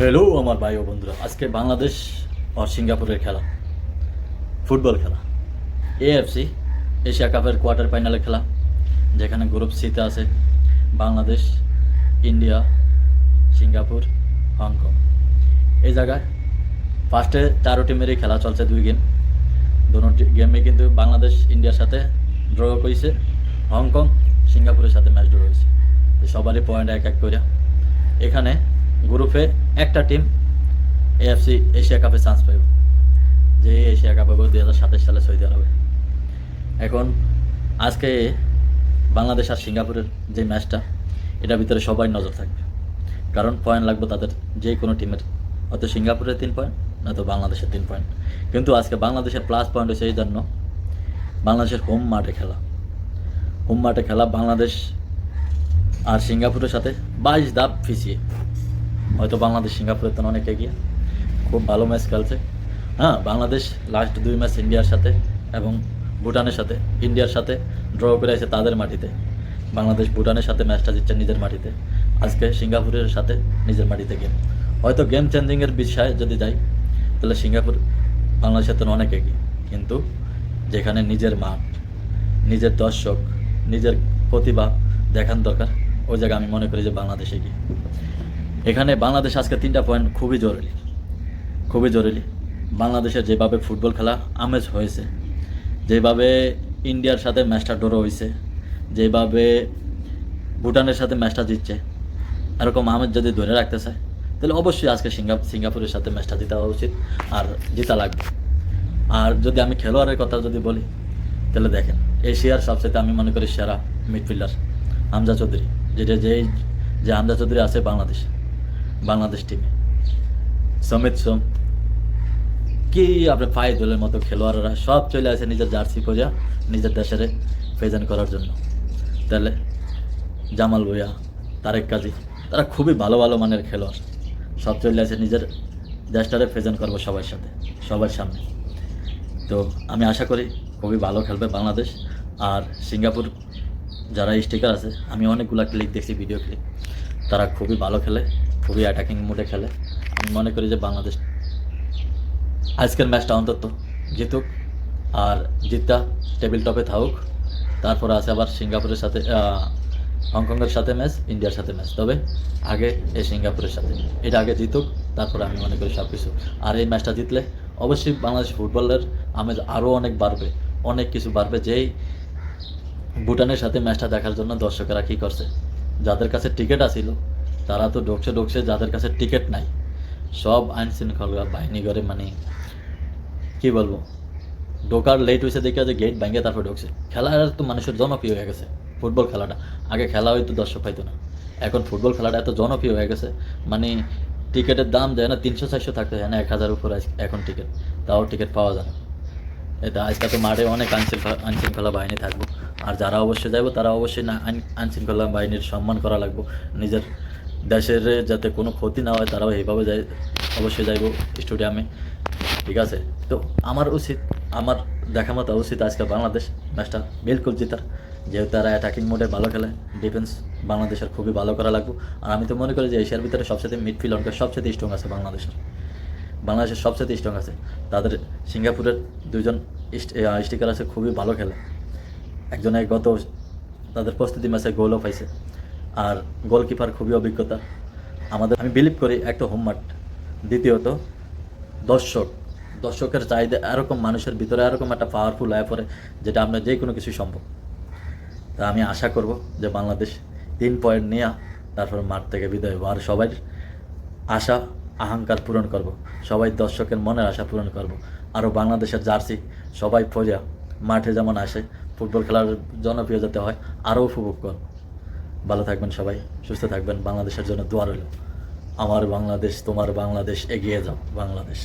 Hello আমার ভাই ও বন্ধুরা। আজকে বাংলাদেশ আর সিঙ্গাপুরের খেলা। ফুটবল খেলা। এএফসি এশিয়া কাপের কোয়ার্টার ফাইনালের খেলা, যেখানে গ্রুপ সিতে আছে বাংলাদেশ ইন্ডিয়া সিঙ্গাপুর হংকং এই জায়গায় ফার্স্টে চারো টিমেরই খেলা চলছে দুই গেম দুটো গেমে কিন্তু বাংলাদেশ ইন্ডিয়ার সাথে ড্র করেছে। হংকং সিঙ্গাপুরের সাথে ম্যাচ ড্র হয়েছে সবারই পয়েন্ট এক এক করে। এখানে গ্রুপে একটা টিম এএফসি এশিয়া কাপে চান্স পাইব, যে এশিয়া কাপ হবে দুই হাজার সাতাশ সালে সৌদি আরবে। এখন আজকে বাংলাদেশ আর সিঙ্গাপুরের যে ম্যাচটা এটার ভিতরে সবাই নজর থাকবে। কারণ পয়েন্ট লাগবে তাদের যে কোনো টিমের হয়তো সিঙ্গাপুরের তিন পয়েন্ট নয়তো বাংলাদেশের তিন পয়েন্ট কিন্তু আজকে বাংলাদেশের প্লাস পয়েন্ট হচ্ছে এই জন্য বাংলাদেশের হোম মাঠে খেলা। হোম মাঠে খেলা বাংলাদেশ আর সিঙ্গাপুরের সাথে বাইশ ধাপ ফিসিয়ে হয়তো বাংলাদেশ, সিঙ্গাপুরের তো অনেক এগিয়ে। খুব ভালো ম্যাচ খেলছে। হ্যাঁ বাংলাদেশ লাস্ট দুই ম্যাচ ইন্ডিয়ার সাথে এবং ভুটানের সাথে, ইন্ডিয়ার সাথে ড্র করে আছে তাদের মাটিতে। বাংলাদেশ ভুটানের সাথে ম্যাচটা জিতছে নিজের মাটিতে। আজকে সিঙ্গাপুরের সাথে নিজের মাটিতে গেম হয়তো গেম চেঞ্জিংয়ের বিষয়ে যদি যাই, তাহলে সিঙ্গাপুর বাংলাদেশের তো অনেক এগিয়ে। কিন্তু যেখানে নিজের মাঠ, নিজের দর্শক, নিজের প্রতিভা দেখান দরকার, ওই জায়গায় আমি মনে করি যে বাংলাদেশে এগিয়ে। এখানে বাংলাদেশ আজকে তিনটা পয়েন্ট খুবই জরুরি খুবই জরুরি। বাংলাদেশের যেভাবে ফুটবল খেলা আমেজ হয়েছে, যেভাবে ইন্ডিয়ার সাথে ম্যাচটা ড্র হয়েছে, যেভাবে ভুটানের সাথে ম্যাচটা জিতছে, এরকম আমেজ যদি ধরে রাখতে চায়, তাহলে অবশ্যই আজকে সিঙ্গা সিঙ্গাপুরের সাথে ম্যাচটা জিতা উচিত আর জিতা লাগবে। আর যদি আমি খেলোয়াড়ের কথা যদি বলি, তাহলে দেখেন, এশিয়ার সবচেয়ে আমি মনে করি সেরা মিডফিল্ডার হামজা চৌধুরী, যেটা যেই যে হামজা চৌধুরী আছে বাংলাদেশ। বাংলাদেশ টিমে সমিত সোম, কি আপনার ফাইভ দলের মতো খেলোয়াড়রা সব চলে আসে নিজের জার্সি খোঁজা নিজের দেশের প্রেজেন্ট করার জন্য। তাহলে জামাল ভুয়া তারেক কাজী, তারা খুবই ভালো ভালো মানের খেলোয়াড়। সব চলে আসে নিজের দেশটারে প্রেজেন্ট করব সবার সাথে, সবার সামনে। তো আমি আশা করি খুবই ভালো খেলবে বাংলাদেশ। আর সিঙ্গাপুর যারা স্টিকার আছে, আমি অনেকগুলো ক্লিক দেখছি ভিডিও ক্লিক তারা খুবই ভালো খেলে। খুবই অ্যাটাকিং মুডে খেলে। আমি মনে করি যে বাংলাদেশ আজকের ম্যাচটা অন্তত জিতুক আর জিতটা টেবিল টপে থাকুক। তারপর আছে আবার সিঙ্গাপুরের সাথে হংকংয়ের সাথে ম্যাচ ইন্ডিয়ার সাথে ম্যাচ তবে আগে এই সিঙ্গাপুরের সাথে। এটা আগে জিতুক, তারপরে আমি মনে করি সব কিছু আর এই ম্যাচটা জিতলে অবশ্যই বাংলাদেশ ফুটবলের আমেজ আরও অনেক বাড়বে। অনেক কিছু বাড়বে যেই ভুটানের সাথে ম্যাচটা দেখার জন্য দর্শকেরা কী করছে? যাদের কাছে টিকিট আসিল তারা তো ঢুকছে ঢুকছে, যাদের কাছে টিকিট নাই। সব আইন শৃঙ্খলা বাহিনী করে মানে কি বলব? ঢোকার লেট হয়েছে দেখে যে গেট ভেঙে তারপর ঢুকছে। খেলা তো মানুষের জনপ্রিয় হয়ে গেছে, ফুটবল খেলাটা। আগে খেলা হয়তো দর্শক পাইতো না। এখন ফুটবল খেলাটা এত জনপ্রিয় হয়ে গেছে মানে টিকিটের দাম যায় না তিনশো, চারশো থাকতে যায় না, এক হাজার উপর এখন টিকিট। তাও টিকিট পাওয়া যায় না। এটা আজকে তো মাঠে অনেক আইনশৃঙ্খলা বাহিনী থাকব। আর যারা অবশ্যই যাইবো, তারা অবশ্যই আইনশৃঙ্খলা বাহিনীর সম্মান করা লাগবো। নিজের দেশের যাতে কোনো ক্ষতি না হয়, তারাও এইভাবে যায়, অবশ্যই যাইবো স্টেডিয়ামে। ঠিক আছে? তো আমার উচিত, আমার দেখা মতো উচিত আজকে বাংলাদেশ ম্যাচটা বিলকুল জেতার। যেহেতু তারা অ্যাটাকিং মোডে ভালো খেলে ডিফেন্স বাংলাদেশের খুবই ভালো করা লাগবে। আর আমি তো মনে করি যে এশিয়ার ভিতরে সবচেয়ে মিডফিল্ড অঙ্কের সবচেয়ে স্ট্রং আছে বাংলাদেশের। বাংলাদেশের সবচেয়ে স্ট্রং আছে। তাদের সিঙ্গাপুরের দুজন স্টিকার আছে, খুবই ভালো খেলে। একজনে গত তাদের প্রস্তুতি ম্যাচে গোলও পাইছে। আর গোলকিপার খুবই অভিজ্ঞতা। আমাদের আমি বিলিভ করি একটা হোম মাঠ দ্বিতীয়ত, দর্শক। দর্শকের চাহিদা এরকম, মানুষের ভিতরে এরকম একটা পাওয়ারফুল হয়ে পড়ে যেটা আমরা যে কোনো কিছু সম্ভব। তা আমি আশা করব যে বাংলাদেশ তিন পয়েন্ট নেওয়া তারপর মাঠ থেকে বিদায় হব। আর সবাই আশা, আহংকার পূরণ করব। সবাই দর্শকের মনের আশা পূরণ করব। আরও বাংলাদেশের জার্সি সবাই ফজা। মাঠে যেমন আসে, ফুটবল খেলার জনপ্রিয় যাতে হয়, আরও উপভোগ করব। ভালো থাকবেন সবাই, সুস্থ থাকবেন। বাংলাদেশের জন্য দোয়া রইল। আমার বাংলাদেশ, তোমার বাংলাদেশ এগিয়ে যাও, বাংলাদেশ।